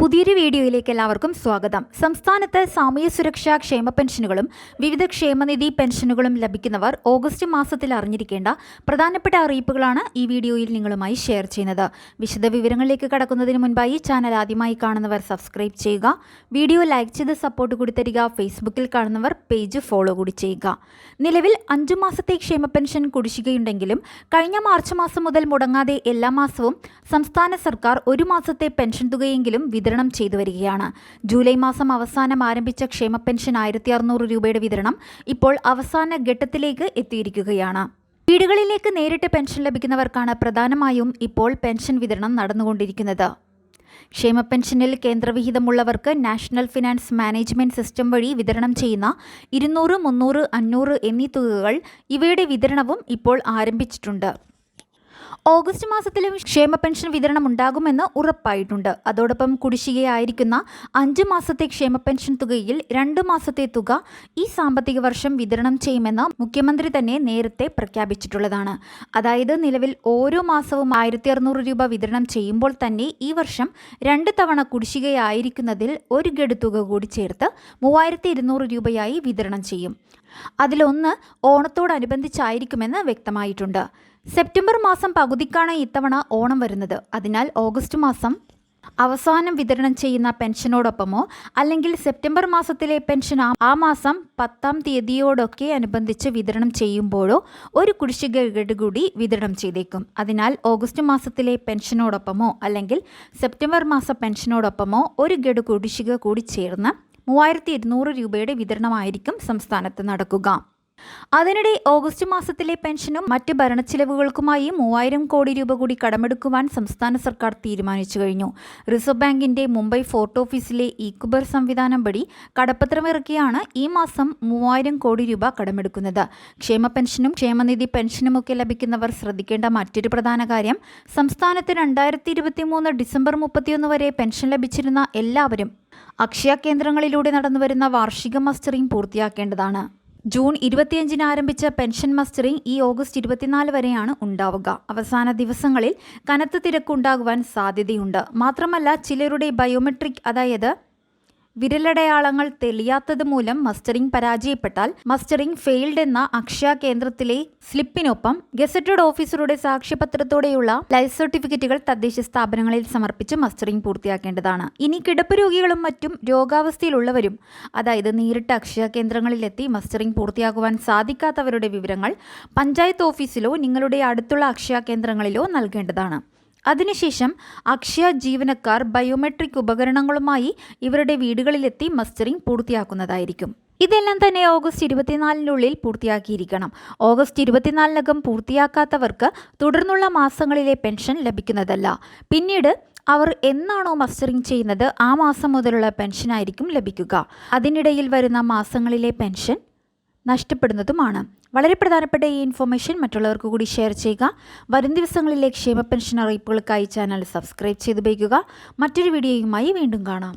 പുതിയൊരു വീഡിയോയിലേക്ക് എല്ലാവർക്കും സ്വാഗതം. സംസ്ഥാനത്ത് സാമൂഹ്യ സുരക്ഷാ ക്ഷേമ പെൻഷനുകളും വിവിധ ക്ഷേമനിധി പെൻഷനുകളും ലഭിക്കുന്നവർ ഓഗസ്റ്റ് മാസത്തിൽ അറിഞ്ഞിരിക്കേണ്ട പ്രധാനപ്പെട്ട അറിയിപ്പുകളാണ് ഈ വീഡിയോയിൽ നിങ്ങളുമായി ഷെയർ ചെയ്യുന്നത്. വിശദ വിവരങ്ങളിലേക്ക് കടക്കുന്നതിന് മുൻപായി ചാനൽ ആദ്യമായി കാണുന്നവർ സബ്സ്ക്രൈബ് ചെയ്യുക. വീഡിയോ ലൈക്ക് ചെയ്ത് സപ്പോർട്ട് കൂടി തരിക. ഫേസ്ബുക്കിൽ കാണുന്നവർ പേജ് ഫോളോ കൂടി ചെയ്യുക. നിലവിൽ അഞ്ചു മാസത്തെ ക്ഷേമ പെൻഷൻ കുടിശ്ശികയുണ്ടെങ്കിലും കഴിഞ്ഞ മാർച്ച് മാസം മുതൽ മുടങ്ങാതെ എല്ലാ മാസവും സംസ്ഥാന സർക്കാർ ഒരു മാസത്തെ പെൻഷൻ തുകയെങ്കിലും ചെയ്തു വരികയാണ്. ജൂലൈ മാസം അവസാനം ആരംഭിച്ച ക്ഷേമ പെൻഷൻ ആയിരത്തി അറുന്നൂറ് രൂപയുടെ വിതരണം ഇപ്പോൾ അവസാന ഘട്ടത്തിലേക്ക് എത്തിയിരിക്കുകയാണ്. വീടുകളിലേക്ക് നേരിട്ട് പെൻഷൻ ലഭിക്കുന്നവർക്കാണ് പ്രധാനമായും ഇപ്പോൾ പെൻഷൻ വിതരണം നടന്നുകൊണ്ടിരിക്കുന്നത്. ക്ഷേമ പെൻഷനിൽ കേന്ദ്രവിഹിതമുള്ളവർക്ക് നാഷണൽ ഫിനാൻസ് മാനേജ്മെന്റ് സിസ്റ്റം വഴി വിതരണം ചെയ്യുന്ന ഇരുന്നൂറ് മുന്നൂറ് അഞ്ഞൂറ് എന്നീ തുകകൾ ഇവയുടെ വിതരണവും ഇപ്പോൾ ആരംഭിച്ചിട്ടുണ്ട്. ഓഗസ്റ്റ് മാസത്തിലും ക്ഷേമ പെൻഷൻ വിതരണം ഉണ്ടാകുമെന്ന് ഉറപ്പായിട്ടുണ്ട്. അതോടൊപ്പം കുടിശ്ശികയായിരിക്കുന്ന അഞ്ച് മാസത്തെ ക്ഷേമ പെൻഷൻ തുകയിൽ രണ്ട് മാസത്തെ തുക ഈ സാമ്പത്തിക വർഷം വിതരണം ചെയ്യുമെന്ന് മുഖ്യമന്ത്രി തന്നെ നേരത്തെ പ്രഖ്യാപിച്ചിട്ടുള്ളതാണ്. അതായത് നിലവിൽ ഓരോ മാസവും ആയിരത്തി അറുന്നൂറ് രൂപ വിതരണം ചെയ്യുമ്പോൾ തന്നെ ഈ വർഷം രണ്ട് തവണ കുടിശ്ശികയായിരിക്കുന്നതിൽ ഒരു ഗഡു തുക കൂടി ചേർത്ത് മൂവായിരത്തി ഇരുന്നൂറ് രൂപയായി വിതരണം ചെയ്യും. അതിലൊന്ന് ഓണത്തോടനുബന്ധിച്ചായിരിക്കുമെന്ന് വ്യക്തമായിട്ടുണ്ട്. സെപ്റ്റംബർ മാസം പകുതിക്കാണ് ഇത്തവണ ഓണം വരുന്നത്. അതിനാൽ ഓഗസ്റ്റ് മാസം അവസാനം വിതരണം ചെയ്യുന്ന പെൻഷനോടൊപ്പമോ അല്ലെങ്കിൽ സെപ്റ്റംബർ മാസത്തിലെ പെൻഷൻ ആ മാസം പത്താം തീയതിയോടൊക്കെ അനുബന്ധിച്ച് വിതരണം ചെയ്യുമ്പോഴോ ഒരു കുടിശ്ശിക കൂടി വിതരണം ചെയ്തേക്കും. അതിനാൽ ഓഗസ്റ്റ് മാസത്തിലെ പെൻഷനോടൊപ്പമോ അല്ലെങ്കിൽ സെപ്റ്റംബർ മാസ പെൻഷനോടൊപ്പമോ ഒരു ഗഡു കുടിശ്ശിക കൂടി ചേർന്ന് മൂവായിരത്തി ഇരുന്നൂറ് രൂപയുടെ വിതരണമായിരിക്കും സംസ്ഥാനത്ത് നടക്കുക. അതിനിടെ ഓഗസ്റ്റ് മാസത്തിലെ പെൻഷനും മറ്റ് ഭരണച്ചിലവുകൾക്കുമായി മൂവായിരം കോടി രൂപ കൂടി കടമെടുക്കുവാൻ സംസ്ഥാന സർക്കാർ തീരുമാനിച്ചു കഴിഞ്ഞു. റിസർവ് ബാങ്കിന്റെ മുംബൈ ഫോർട്ട് ഓഫീസിലെ ഈക്കുബർ സംവിധാനം വഴി കടപ്പത്രമിറക്കിയാണ് ഈ മാസം മൂവായിരം കോടി രൂപ കടമെടുക്കുന്നത്. ക്ഷേമ പെൻഷനും ക്ഷേമനിധി പെൻഷനുമൊക്കെ ലഭിക്കുന്നവർ ശ്രദ്ധിക്കേണ്ട മറ്റൊരു പ്രധാന കാര്യം സംസ്ഥാനത്ത് രണ്ടായിരത്തി ഇരുപത്തി മൂന്ന് ഡിസംബർ മുപ്പത്തിയൊന്ന് വരെ പെൻഷൻ ലഭിച്ചിരുന്ന എല്ലാവരും അക്ഷയ കേന്ദ്രങ്ങളിലൂടെ നടന്നുവരുന്ന വാർഷിക മസ്റ്ററിംഗ് പൂർത്തിയാക്കേണ്ടതാണ്. ജൂൺ ഇരുപത്തിയഞ്ചിന് ആരംഭിച്ച പെൻഷൻ മസ്റ്ററിംഗ് ഈ ഓഗസ്റ്റ് ഇരുപത്തിനാല് വരെയാണ് ഉണ്ടാവുക. അവസാന ദിവസങ്ങളിൽ കനത്ത തിരക്കുണ്ടാകുവാൻ സാധ്യതയുണ്ട്. മാത്രമല്ല ചിലരുടെ ബയോമെട്രിക് അതായത് വിരലടയാളങ്ങൾ തെളിയാത്തത് മൂലം മസ്റ്ററിംഗ് പരാജയപ്പെട്ടാൽ മസ്റ്ററിംഗ് ഫെയിൽഡ് എന്ന അക്ഷയ കേന്ദ്രത്തിലെ സ്ലിപ്പിനൊപ്പം ഗസറ്റഡ് ഓഫീസറുടെ സാക്ഷ്യപത്രത്തോടെയുള്ള ലൈഫ് സർട്ടിഫിക്കറ്റുകൾ തദ്ദേശ സ്ഥാപനങ്ങളിൽ സമർപ്പിച്ച് മസ്റ്ററിംഗ് പൂർത്തിയാക്കേണ്ടതാണ്. ഇനി കിടപ്പ് രോഗികളും മറ്റും രോഗാവസ്ഥയിലുള്ളവരും അതായത് നേരിട്ട് അക്ഷയ കേന്ദ്രങ്ങളിലെത്തി മസ്റ്ററിംഗ് പൂർത്തിയാക്കുവാൻ സാധിക്കാത്തവരുടെ വിവരങ്ങൾ പഞ്ചായത്ത് ഓഫീസിലോ നിങ്ങളുടെ അടുത്തുള്ള അക്ഷയ കേന്ദ്രങ്ങളിലോ നൽകേണ്ടതാണ്. അതിനുശേഷം അക്ഷയ ജീവനക്കാർ ബയോമെട്രിക് ഉപകരണങ്ങളുമായി ഇവരുടെ വീടുകളിലെത്തി മസ്റ്ററിംഗ് പൂർത്തിയാക്കുന്നതായിരിക്കും. ഇതെല്ലാം തന്നെ ഓഗസ്റ്റ് ഇരുപത്തിനാലിനുള്ളിൽ പൂർത്തിയാക്കിയിരിക്കണം. ഓഗസ്റ്റ് ഇരുപത്തിനാലിനകം പൂർത്തിയാക്കാത്തവർക്ക് തുടർന്നുള്ള മാസങ്ങളിലെ പെൻഷൻ ലഭിക്കുന്നതല്ല. പിന്നീട് അവർ എന്നാണോ മസ്റ്ററിംഗ് ചെയ്യുന്നത് ആ മാസം മുതലുള്ള പെൻഷനായിരിക്കും ലഭിക്കുക. അതിനിടയിൽ വരുന്ന മാസങ്ങളിലെ പെൻഷൻ നഷ്ടപ്പെടുന്നതുമാണ്. വളരെ പ്രധാനപ്പെട്ട ഈ ഇൻഫർമേഷൻ മറ്റുള്ളവർക്ക് കൂടി ഷെയർ ചെയ്യുക. വരും ദിവസങ്ങളിലെ ക്ഷേമ പെൻഷൻ അറിയിപ്പുകൾക്കായി ചാനൽ സബ്സ്ക്രൈബ് ചെയ്ത് ഉപയോഗിക്കുക മറ്റൊരു വീഡിയോയുമായി വീണ്ടും കാണാം.